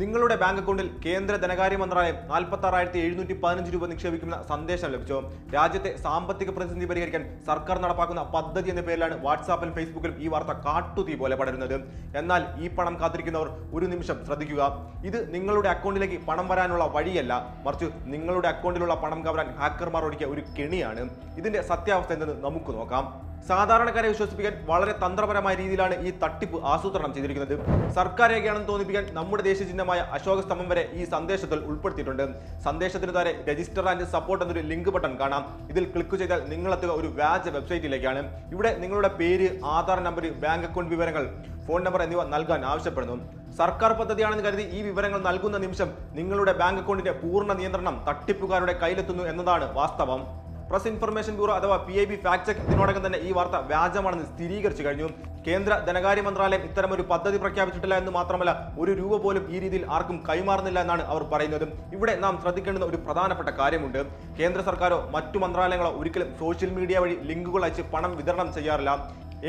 നിങ്ങളുടെ ബാങ്ക് അക്കൗണ്ടിൽ കേന്ദ്ര ധനകാര്യ മന്ത്രാലയം നാൽപ്പത്തി ആറായിരത്തി എഴുന്നൂറ്റി പതിനഞ്ച് രൂപ നിക്ഷേപിക്കുന്ന സന്ദേശം ലഭിച്ചു. രാജ്യത്തെ സാമ്പത്തിക പ്രതിസന്ധി പരിഹരിക്കാൻ സർക്കാർ നടപ്പാക്കുന്ന പദ്ധതി എന്ന പേരിലാണ് വാട്സാപ്പിലും ഫേസ്ബുക്കിലും ഈ വാർത്ത കാട്ടുതീ പോലെ പടരുന്നത്. എന്നാൽ ഈ പണം കാത്തിരിക്കുന്നവർ ഒരു നിമിഷം ശ്രദ്ധിക്കുക. ഇത് നിങ്ങളുടെ അക്കൗണ്ടിലേക്ക് പണം വരാനുള്ള വഴിയല്ല. മറിച്ച് നിങ്ങളുടെ അക്കൗണ്ടിലുള്ള പണം കവരാൻ ഹാക്കർമാർ ഒരുക്കിയ ഒരു കെണിയാണ്. ഇതിന്റെ സത്യാവസ്ഥ എന്തെന്ന് നമുക്ക് നോക്കാം. സാധാരണക്കാരെ വിശ്വസിപ്പിക്കാൻ വളരെ തന്ത്രപരമായ രീതിയിലാണ് ഈ തട്ടിപ്പ് ആസൂത്രണം ചെയ്തിരിക്കുന്നത്. സർക്കാരേക്കാണെന്ന് തോന്നിപ്പിക്കാൻ നമ്മുടെ ദേശീയ ചിഹ്നമായ അശോക സ്തംഭം വരെ ഈ സന്ദേശത്തിൽ ഉൾപ്പെടുത്തിയിട്ടുണ്ട്. സന്ദേശത്തിന് താരെ രജിസ്റ്റർ ആൻഡ് സപ്പോർട്ട് എന്നൊരു ലിങ്ക് ബട്ടൺ കാണാം. ഇതിൽ ക്ലിക്ക് ചെയ്താൽ നിങ്ങളെത്തുക ഒരു വ്യാജ വെബ്സൈറ്റിലേക്കാണ്. ഇവിടെ നിങ്ങളുടെ പേര് ആധാർ നമ്പർ ബാങ്ക് അക്കൗണ്ട് വിവരങ്ങൾ ഫോൺ നമ്പർ എന്നിവ നൽകാൻ ആവശ്യപ്പെടുന്നു. സർക്കാർ പദ്ധതിയാണെന്ന് കരുതി ഈ വിവരങ്ങൾ നൽകുന്ന നിമിഷം നിങ്ങളുടെ ബാങ്ക് അക്കൗണ്ടിന്റെ പൂർണ നിയന്ത്രണം തട്ടിപ്പുകാരുടെ കയ്യിലെത്തുന്നു എന്നതാണ് വാസ്തവം. പ്രസ് ഇൻഫർമേഷൻ ബ്യൂറോ അഥവാ P I B fact check ഇതിനോടകം തന്നെ ഈ വാർത്ത വ്യാജമാണെന്ന് സ്ഥിരീകരിച്ചു കഴിഞ്ഞു. കേന്ദ്ര ധനകാര്യ മന്ത്രാലയം ഇത്തരമൊരു പദ്ധതി പ്രഖ്യാപിച്ചിട്ടില്ല എന്ന് മാത്രമല്ല ഒരു രൂപ പോലും ഈ രീതിയിൽ ആർക്കും കൈമാറുന്നില്ല എന്നാണ് അവർ പറയുന്നത്. ഇവിടെ നാം ശ്രദ്ധിക്കേണ്ടുന്ന ഒരു പ്രധാനപ്പെട്ട കാര്യമുണ്ട്. കേന്ദ്ര സർക്കാരോ മറ്റു മന്ത്രാലയങ്ങളോ ഒരിക്കലും സോഷ്യൽ മീഡിയ വഴി ലിങ്കുകൾ അയച്ച് പണം വിതരണം ചെയ്യാറില്ല.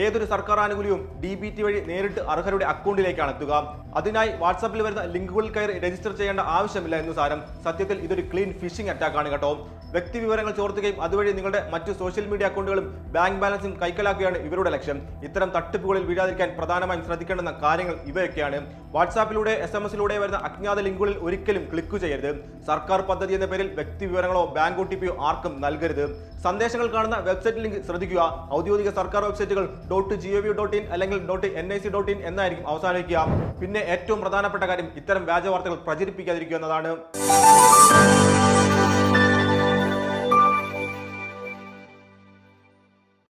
ഏതൊരു സർക്കാർ ആനുകൂല്യവും ഡി ബി ടി വഴി നേരിട്ട് അർഹരുടെ അക്കൗണ്ടിലേക്കാണ് എത്തുക. അതിനായി വാട്സാപ്പിൽ വരുന്ന ലിങ്കുകളിൽ കയറി രജിസ്റ്റർ ചെയ്യേണ്ട ആവശ്യമില്ല എന്ന് സാരം. സത്യത്തിൽ ഇതൊരു ക്ലീൻ ഫിഷിംഗ് അറ്റാക്ക് ആണ് കേട്ടോ. വ്യക്തി വിവരങ്ങൾ ചോർത്തുകയും അതുവഴി നിങ്ങളുടെ മറ്റു സോഷ്യൽ മീഡിയ അക്കൗണ്ടുകളും ബാങ്ക് ബാലൻസും കൈക്കലാക്കുകയാണ് ഇവരുടെ ലക്ഷ്യം. ഇത്തരം തട്ടിപ്പുകളിൽ വീഴാതിരിക്കാൻ പ്രധാനമായും ശ്രദ്ധിക്കേണ്ടുന്ന കാര്യങ്ങൾ ഇവയൊക്കെയാണ്. വാട്സാപ്പിലൂടെ എസ് എം എസിലൂടെ വരുന്ന അജ്ഞാത ലിങ്കുകളിൽ ഒരിക്കലും ക്ലിക്ക് ചെയ്യരുത്. സർക്കാർ പദ്ധതി എന്ന പേരിൽ വ്യക്തി വിവരങ്ങളോ ബാങ്ക് ഒ ആർക്കും നൽകരുത്. സന്ദേശങ്ങൾ കാണുന്ന വെബ്സൈറ്റ് ലിങ്ക് ശ്രദ്ധിക്കുക. ഔദ്യോഗിക സർക്കാർ വെബ്സൈറ്റുകൾ dot G O V dot in അല്ലെങ്കിൽ dot N I C dot in എന്നായിരിക്കും അവസാനിക്കുക പിന്നെ ഏറ്റവും പ്രധാനപ്പെട്ട കാര്യം ഇത്തരം വ്യാജ വാർത്തകൾ പ്രചരിപ്പിക്കാതിരിക്കുക എന്നതാണ്.